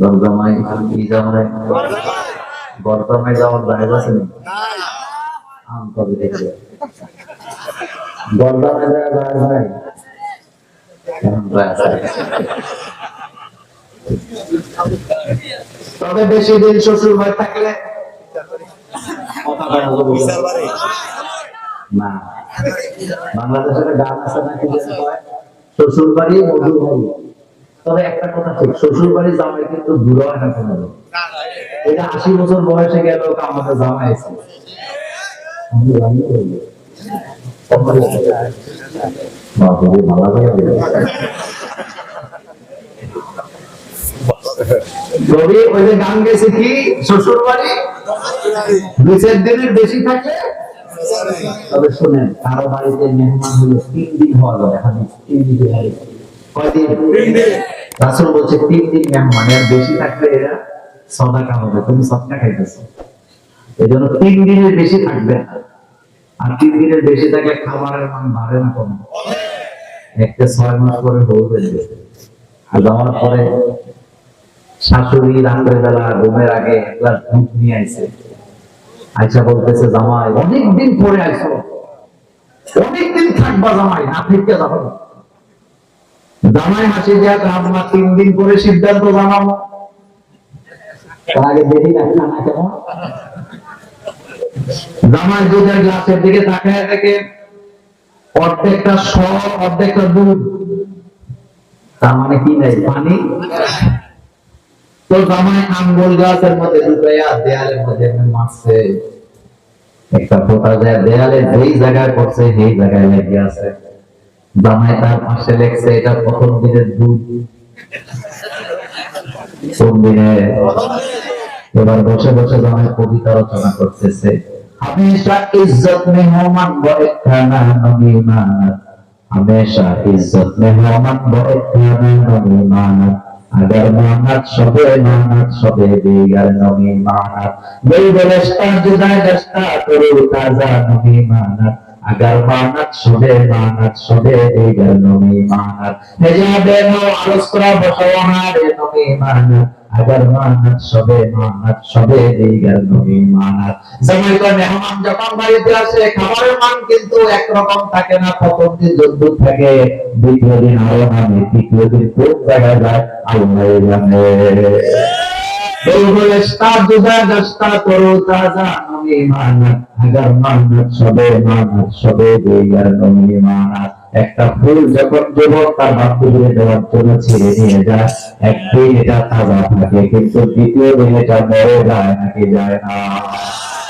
দরজামাই কি জামাই বর্তমানে যাওয়ার জায়গা আছে নি আম কবে দেখবে? বর্তমানে যাওয়ার জায়গা নাই। তবে বেশি দিন শ্বশুর বাড়ি থাকলে কথা বলা যাবে না। বাংলাদেশের গান আছে নাকি শ্বশুর বাড়ি মধুর বাড়ি তবে একটা কথা ঠিক শ্বশুর বাড়ি জামাই কিন্তু হয় না কোনো এটা আশি বছর বয়সে গেল আমাদের জামাই আছে। রবি ওই যে গান গেছে কি দুই চার দিনের বেশি তবে শুনেন, কারও বাড়িতে মেহমান হলো তিন দিন হওয়া যাবে তিন দিন কয়দিন? রাসুল বলছে, তিন দিন এর বেশি থাকলে এরা তুমি সদকা খাইতেছো। এই জন্য তিন দিনের বেশি থাকবে না। আর তিন দিনের বেশি থাকলে খাবারের মান বাড়ে না একটা ছয় মাস পরে বউ আর যাওয়ার পরে শাশুড়ি রাত্রে বেলা ঘুমের আগে এক গ্লাস দুধ নিয়ে আইছে। আইসা বলতেছে, জামাই অনেকদিন পরে আইসো অনেকদিন থাকবা জামাই, না থেকে যাব। জামাই হাসি যাক আমরা তিন দিন পরে সিদ্ধান্ত জানাব আগে না, জামাই দুধের গ্লাসের দিকে তাকায় অর্ধেকটা অর্ধেকটা দুধ। তার মানে কি নাই, পানি? তো জামাই আঙ্গুল গাছের মধ্যে ঢুকাইয়া দেয়ালের মধ্যে মারছে। একটা ফোটা যায় দেয়ালে যেই জায়গায় পড়ছে, সেই জায়গায় লেগে আছে। জামাই তার পাশে লেখছে, এটা প্রথম দিনের দুধ। কোন দিনে এবার বসে বসে জামাই কবিতা রচনা করতেছে। হামেশা ইজ্জত মেহমান বড় খানা নবীমাত হামেশা ইজ্জত মেহমান বড় খানা নবীমাত আগের মানাত সবে মানাত সবে বেগার নবী মানাত বেই বলে স্টার জুদায় দস্তা করু তাজা নবী মানাত दस्ता करो ताजा नबी मानत अगर मानत सबे मानत सबे दीगर नबी मानत हिजाबे नो अलस्करा बसवाहारे नबी मानत अगर मानत सबे मानत सबे दीगर নবী মানাত সময় তো মেহমান যখন বাড়িতে আসে খাবারের মান কিন্তু একরকম থাকে না প্রথম দিন যদ্দু থাকে দ্বিতীয় দিন আরো নামে তৃতীয় দিন কোন জায়গায় যায় আল্লাহ জানে बिल्कुल इसका जुदा दस्ता करो ताजा নমি মানাত হাজার মানাত সবে মানাত সবে একটা ফুল যখন যুবক তার বাক্য জুড়ে দেওয়ার জন্য ছেড়ে নিয়ে যায়, একদিন এটা থাকে কিন্তু দ্বিতীয় দিন এটা মরে যায়, নাকি যায় না।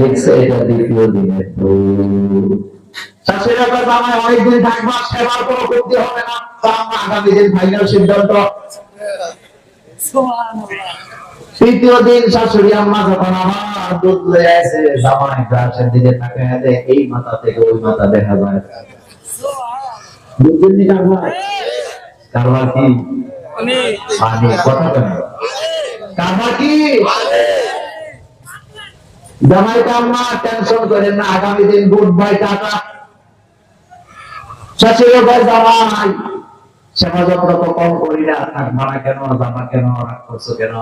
লিখছে এটা দ্বিতীয় দিনের দুধ শাশুড়ি আবার অনেকদিন থাকবা সেবার কোনো ক্ষতি হবে না। তো আগামী দিন ফাইনাল সিদ্ধান্ত। তৃতীয় দিন শাশুড়ি আম্মা যখন আমার দুধ লয়ে আসে জামাই গ্লাসের দিকে তাকায় দেয় এই মাথা থেকে ওই মাথা দেখা যায়। নি কারবার? কারবার কি? পানি কথা কেন? কারবার কি? জামাই আম্মা টেনশন করেন না আগামী দিন গুড বাই টাটা শাশুড়ি ভাই জামাই সেবা যত্ন তো কম করি না। থাক মানা কেন জামা কেন রাগ করছ কেন?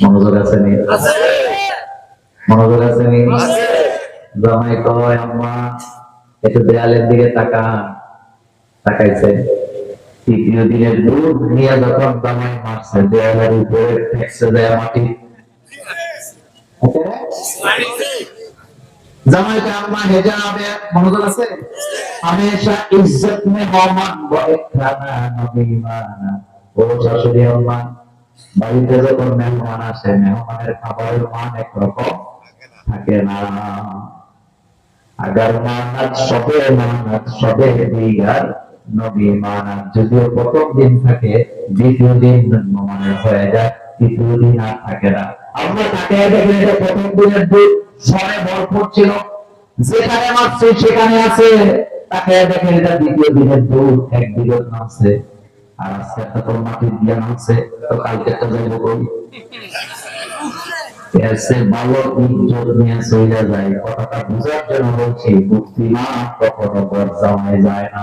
মনোযোগ আছে নি? মনোযোগ আছে নি? জামাই কয় আম্মা একটু দেয়ালের দিকে তাকা তাকাইছে। তৃতীয় দিনের দুধ নিয়ে যখন দামাই মারছে দেয়ালের উপরে ঠেকছে দেয়া মাটি। জামাইতে আম্মা হেজাবে মনোযোগ আছে? হামেশা ইজ্জত মে খানা ও শাশুড়ি আম্মা বাড়িতে যখন মেহমান আসে, মেহমানের খাবারের মান একরকম থাকে না। আগার মানাত সবে মানাত, সবে নবী যদিও প্রথম দিন থাকে, দ্বিতীয় দিন মানে হয়ে যায়, তৃতীয় দিন আর থাকে না। আমরা প্রথম দিনের সরে ভরপুর ছিল। যেখানে সেখানে আছে দ্বিতীয় দিনের এক বিগত নামছে। আর আজকে একটা তোর মাটি দিয়ে নামছে, তো কালকে তো যাইব ভালো যায়। কথাটা বুঝার জন্য বলছি কখনো যায় না।